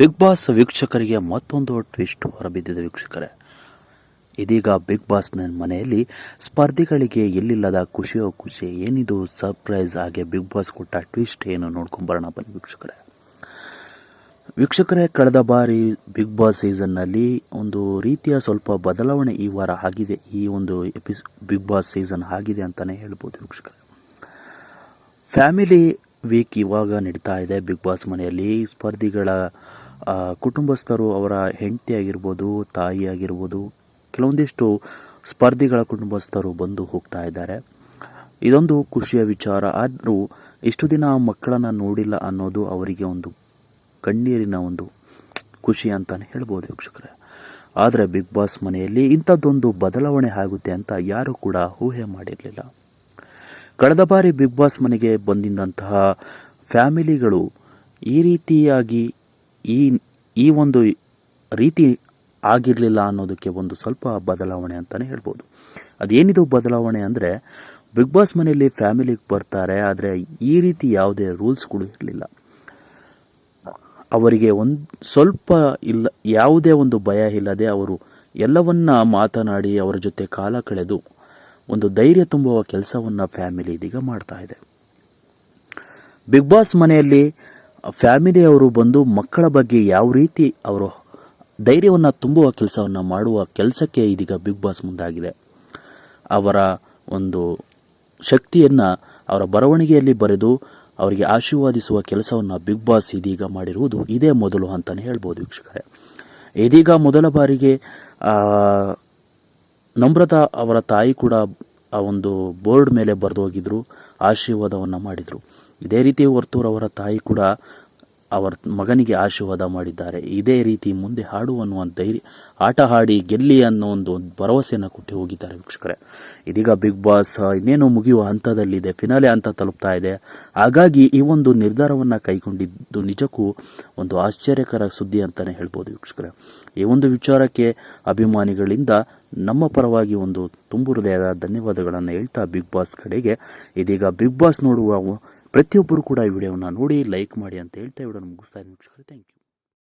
Big boss ವೀಕ್ಷಕರಿಗೆ ಮತ್ತೊಂದು twist ಹೊರಬಿದ್ದಿದೆ ವೀಕ್ಷಕರೇ. ಇದೀಗ ಬಿಗ್ ಬಾಸ್ ಮನೆಯಲ್ಲಿ ಸ್ಪರ್ಧಿಗಳಿಗೆ ಎಲ್ಲಿಲ್ಲದ ಖುಷಿಯೋ ಖುಷಿ ಏನಿದು ಸರ್ಪ್ರೈಸ್ ಹಾಗೆ ಬಿಗ್ ಬಾಸ್ ಕೊಟ್ಟ ಟ್ವಿಸ್ಟ್ ಏನು ನೋಡ್ಕೊಂಬರೋಣ ಬನ್ನಿ ವೀಕ್ಷಕರೇ. ವೀಕ್ಷಕರೇ, ಕಳೆದ ಬಾರಿ ಬಿಗ್ ಬಾಸ್ ಸೀಸನ್ನಲ್ಲಿ ಒಂದು ರೀತಿಯ ಸ್ವಲ್ಪ ಬದಲಾವಣೆ ಈ ವಾರ ಆಗಿದೆ. ಈ ಒಂದು ಎಪಿಸ್, ಬಿಗ್ ಬಾಸ್ ಸೀಸನ್ ಆಗಿದೆ ಅಂತಲೇ ಹೇಳ್ಬೋದು ವೀಕ್ಷಕರೇ. ಫ್ಯಾಮಿಲಿ ವೀಕ್ ಇವಾಗ ನಡೀತಾ ಇದೆ ಬಿಗ್ ಬಾಸ್ ಮನೆಯಲ್ಲಿ. ಸ್ಪರ್ಧಿಗಳ ಕುಟುಂಬಸ್ಥರು ಅವರ ಹೆಂಡತಿ ಆಗಿರ್ಬೋದು ತಾಯಿ ಆಗಿರ್ಬೋದು ಕೆಲವೊಂದಿಷ್ಟು ಸ್ಪರ್ಧಿಗಳ ಕುಟುಂಬಸ್ಥರು ಬಂದು ಹೋಗ್ತಾ ಇದ್ದಾರೆ. ಇದೊಂದು ಖುಷಿಯ ವಿಚಾರ. ಆದರೂ ಇಷ್ಟು ದಿನ ಮಕ್ಕಳನ್ನು ನೋಡಿಲ್ಲ ಅನ್ನೋದು ಅವರಿಗೆ ಒಂದು ಕಣ್ಣೀರಿನ ಒಂದು ಖುಷಿ ಅಂತಲೇ ಹೇಳ್ಬೋದು ವೀಕ್ಷಕರೇ. ಆದರೆ ಬಿಗ್ ಬಾಸ್ ಮನೆಯಲ್ಲಿ ಇಂಥದ್ದೊಂದು ಬದಲಾವಣೆ ಆಗುತ್ತೆ ಅಂತ ಯಾರೂ ಕೂಡ ಊಹೆ ಮಾಡಿರಲಿಲ್ಲ. ಕಳೆದ ಬಾರಿ ಬಿಗ್ ಬಾಸ್ ಮನೆಗೆ ಬಂದಿದ್ದಂತಹ ಫ್ಯಾಮಿಲಿಗಳು ಈ ರೀತಿಯಾಗಿ ಈ ಈ ಒಂದು ರೀತಿ ಆಗಿರಲಿಲ್ಲ ಅನ್ನೋದಕ್ಕೆ ಒಂದು ಸ್ವಲ್ಪ ಬದಲಾವಣೆ ಅಂತಲೇ ಹೇಳ್ಬೋದು. ಅದೇನಿದು ಬದಲಾವಣೆ ಅಂದರೆ, ಬಿಗ್ ಬಾಸ್ ಮನೆಯಲ್ಲಿ ಫ್ಯಾಮಿಲಿಗೆ ಬರ್ತಾರೆ, ಆದರೆ ಈ ರೀತಿ ಯಾವುದೇ ರೂಲ್ಸ್ಗಳು ಇರಲಿಲ್ಲ. ಅವರಿಗೆ ಒಂದು ಸ್ವಲ್ಪ ಇಲ್ಲ, ಯಾವುದೇ ಒಂದು ಭಯ ಇಲ್ಲದೆ ಅವರು ಎಲ್ಲವನ್ನ ಮಾತನಾಡಿ ಅವರ ಜೊತೆ ಕಾಲ ಕಳೆದು ಒಂದು ಧೈರ್ಯ ತುಂಬುವ ಕೆಲಸವನ್ನು ಫ್ಯಾಮಿಲಿ ಇದೀಗ ಮಾಡ್ತಾ ಇದೆ. ಬಿಗ್ ಬಾಸ್ ಮನೆಯಲ್ಲಿ ಫ್ಯಾಮಿಲಿಯವರು ಬಂದು ಮಕ್ಕಳ ಬಗ್ಗೆ ಯಾವ ರೀತಿ ಅವರು ಧೈರ್ಯವನ್ನು ತುಂಬುವ ಕೆಲಸವನ್ನು ಮಾಡುವ ಕೆಲಸಕ್ಕೆ ಇದೀಗ ಬಿಗ್ ಬಾಸ್ ಮುಂದಾಗಿದೆ. ಅವರ ಒಂದು ಶಕ್ತಿಯನ್ನು ಅವರ ಬರವಣಿಗೆಯಲ್ಲಿ ಬರೆದು ಅವರಿಗೆ ಆಶೀರ್ವಾದಿಸುವ ಕೆಲಸವನ್ನು ಬಿಗ್ ಬಾಸ್ ಇದೀಗ ಮಾಡಿರುವುದು ಇದೇ ಮೊದಲು ಅಂತಲೇ ಹೇಳ್ಬೋದು ವೀಕ್ಷಕರೇ. ಇದೀಗ ಮೊದಲ ಬಾರಿಗೆ ನಮ್ರತಾ ಅವರ ತಾಯಿ ಕೂಡ ಆ ಒಂದು ಬೋರ್ಡ್ ಮೇಲೆ ಬರೆದು ಹೋಗಿದ್ರು ಆಶೀರ್ವಾದವನ್ನು ಮಾಡಿದರು. ಇದೇ ರೀತಿ ವರ್ತೂರ್ ಅವರ ತಾಯಿ ಕೂಡ ಅವರ ಮಗನಿಗೆ ಆಶೀರ್ವಾದ ಮಾಡಿದ್ದಾರೆ. ಇದೇ ರೀತಿ ಮುಂದೆ ಹಾಡು ಅನ್ನುವ ಧೈರ್ಯ ಆಟ ಹಾಡಿ ಗೆಲ್ಲಿ ಅನ್ನೋ ಒಂದು ಭರವಸೆಯನ್ನು ಕೊಟ್ಟು ಹೋಗಿದ್ದಾರೆ ವೀಕ್ಷಕರೇ. ಇದೀಗ ಬಿಗ್ ಬಾಸ್ ಇನ್ನೇನು ಮುಗಿಯುವ ಹಂತದಲ್ಲಿದೆ. ಫಿನಾಲೆ ಹಂತ ತಲುಪ್ತಾ ಇದೆ. ಹಾಗಾಗಿ ಈ ಒಂದು ನಿರ್ಧಾರವನ್ನು ಕೈಗೊಂಡಿದ್ದು ನಿಜಕ್ಕೂ ಒಂದು ಆಶ್ಚರ್ಯಕರ ಸುದ್ದಿ ಅಂತಲೇ ಹೇಳ್ಬೋದು ವೀಕ್ಷಕರೇ. ಈ ಒಂದು ವಿಚಾರಕ್ಕೆ ಅಭಿಮಾನಿಗಳಿಂದ ನಮ್ಮ ಪರವಾಗಿ ಒಂದು ತುಂಬು ಹೃದಯದ ಧನ್ಯವಾದಗಳನ್ನು ಹೇಳ್ತಾ ಬಿಗ್ ಬಾಸ್ ಕಡೆಗೆ. ಇದೀಗ ಬಿಗ್ ಬಾಸ್ ನೋಡುವ ಪ್ರತಿಯೊಬ್ಬರು ಕೂಡ ಈ ವಿಡಿಯೋವನ್ನು ನೋಡಿ ಲೈಕ್ ಮಾಡಿ ಅಂತ ಹೇಳ್ತಾ ವಿಡಿಯೋನ ಮುಗಿಸ್ತಾ ಇದ್ದೀನಿ ಥ್ಯಾಂಕ್ ಯು